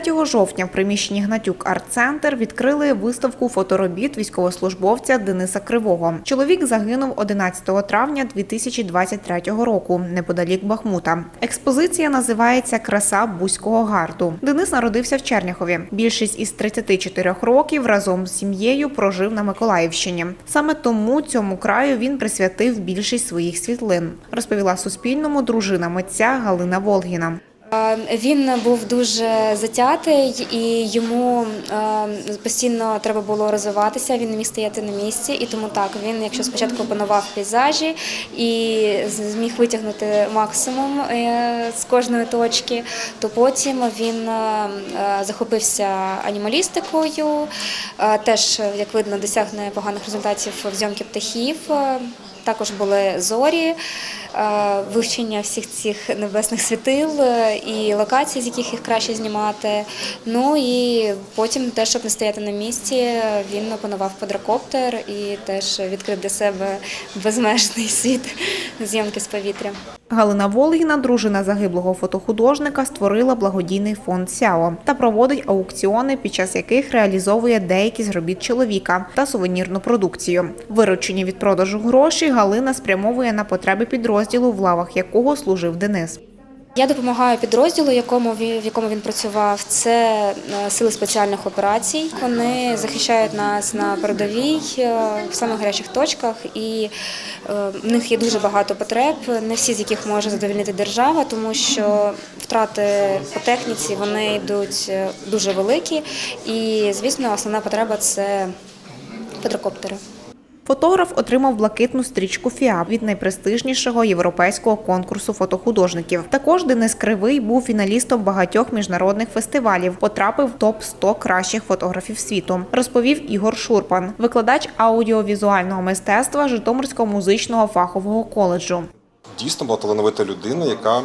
3 жовтня в приміщенні Гнатюк Арт-центр відкрили виставку фоторобіт військовослужбовця Дениса Кривого. Чоловік загинув 11 травня 2023 року неподалік Бахмута. Експозиція називається Краса Бузького гарду. Денис народився в Черняхові. Більшість із 34 років разом з сім'єю прожив на Миколаївщині. Саме тому цьому краю він присвятив більшість своїх світлин, розповіла Суспільному дружина митця Галина Волгіна. Е, Він був дуже затятий і йому е, постійно треба було розвиватися. Він не міг стояти на місці, і тому так він, якщо спочатку опанував пейзажі і зміг витягнути максимум е, з кожної точки, то потім він захопився анімалістикою. Теж, як видно, досяг непоганих результатів в зйомки птахів. Також були зорі, е, вивчення всіх цих небесних світил е, і локацій, з яких їх краще знімати. Ну і потім, теж, щоб не стояти на місці, він опанував квадрокоптер і теж відкрив для себе безмежний світ зйомки з повітря. Галина Волгіна, дружина загиблого фотохудожника, створила благодійний фонд Сяо та проводить аукціони, під час яких реалізовує деякі з робіт чоловіка та сувенірну продукцію. Виручені від продажу гроші Галина спрямовує на потреби підрозділу, в лавах якого служив Денис. Я допомагаю підрозділу, в якому він працював. Це е, сили спеціальних операцій. Вони захищають нас на передовій е, в самих гарячих точках, і е, в них є дуже багато потреб, не всі з яких може задовольнити держава, тому що втрати по техніці вони йдуть дуже великі. І звісно, основна потреба це квадрокоптери. Фотограф отримав блакитну стрічку ФІАП від найпрестижнішого європейського конкурсу фотохудожників. Також Денис Кривий був фіналістом багатьох міжнародних фестивалів. Потрапив в топ 100 кращих фотографів світу. Розповів Ігор Шурпан, викладач аудіовізуального мистецтва Житомирського музичного фахового коледжу. Дійсно була талановита людина, яка е,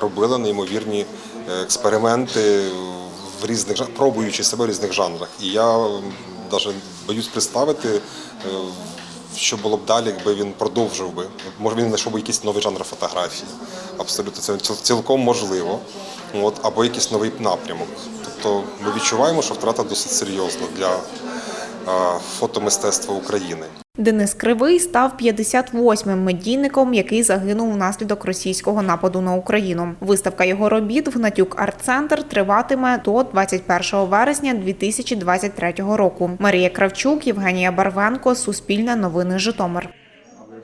робила неймовірні е, експерименти в різних пробуючи себе в різних жанрах. І я навіть боюсь представити, е, що було б далі, якби він продовжив би. Може, він знайшов би якийсь новий жанр фотографії. Абсолютно це цілком можливо. От, або якийсь новий напрямок. Тобто ми відчуваємо, що втрата досить серйозна для е, фотомистецтва України. Денис Кривий став 58-м медійником, який загинув внаслідок російського нападу на Україну. Виставка його робіт в Гнатюк Арт-центр триватиме до 21 вересня 2023 року. Марія Кравчук, Євгенія Барвенко, Суспільне новини Житомир.